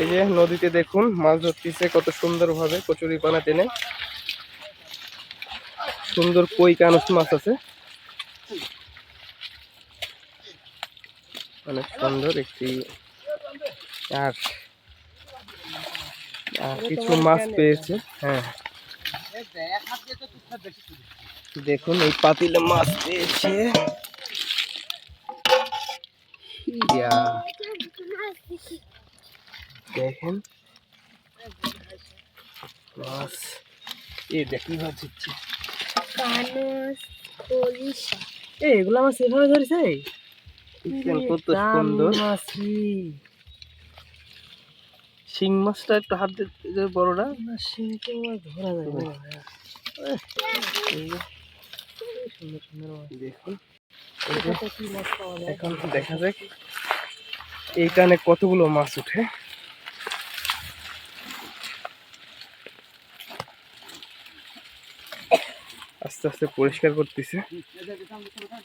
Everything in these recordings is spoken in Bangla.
এই যে নদীতে দেখুন মাছ ধরতেছে কত সুন্দরভাবে কচুরি পানা টেনে। সুন্দর কই কানস মাছ আছে। অনেক সুন্দর একটি আর কিছু মাছ পেয়েছে হ্যাঁ। দেখুন এই পাতিলে মাছ পেয়েছে। ইয়া, দেখেন। মাছ এ দেখি হচ্ছে কানস এগুলো এভাবে ধরেছে? দেখেন কত সুন্দর। শিং মাছটা একটু হাত দিতে বড়টা। শিংকে ধরা যাবে না। সুন্দর সুন্দর দেখুন। এখন দেখা যাক। এই কানে কতগুলো মাছ উঠে। আস্তে আস্তে পরিষ্কার করতেছে।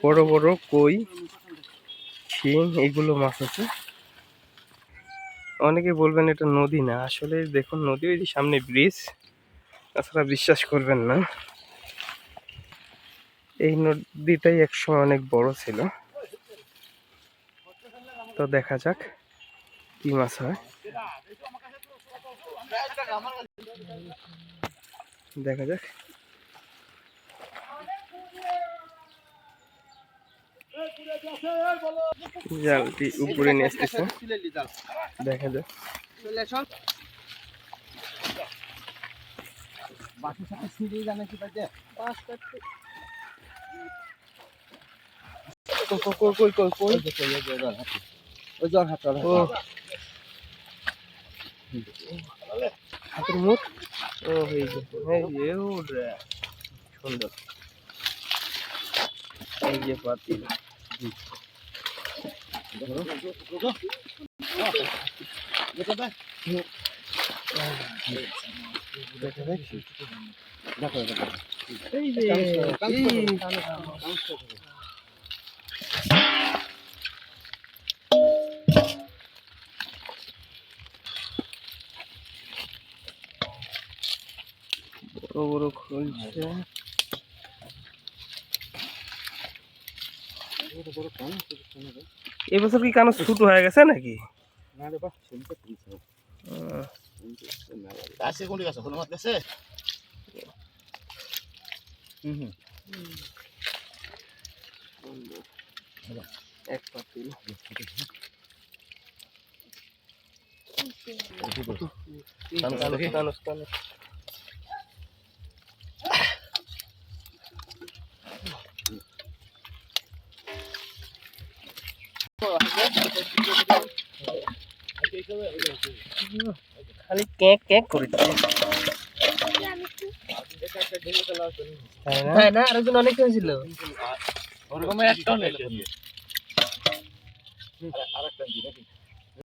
বড় বড় কই, শিং এইগুলো মাছ আছে। অনেকে বলবেন এটা নদী না, আসলে দেখুন নদী ওই যে সামনে ব্রিজ তাছাড়া বিশ্বাস করবেন না। এই নদীটাই একসময় অনেক বড় ছিল। তো দেখা যাক কি মাছ হয়। দেখা যাক। জালটি উপরে নিয়ে আসতেছে। দেখা যাক। হাতের মুখ সুন্দর এই যে পাতি। এই যে এই বড় বড় খুলছে। এবছর কি কানো ছোট হয়ে গেছে নাকি আহ, আছে কোনটি আছে কোনো মাছ আছে হুম হুম এক পাতিল কানো, কানো, দেখি। কানো, কানো। খালি কেক কেক করেছে তাই না? আরেকজন অনেক হয়েছিল ওরকম একটা হলে আরেকটা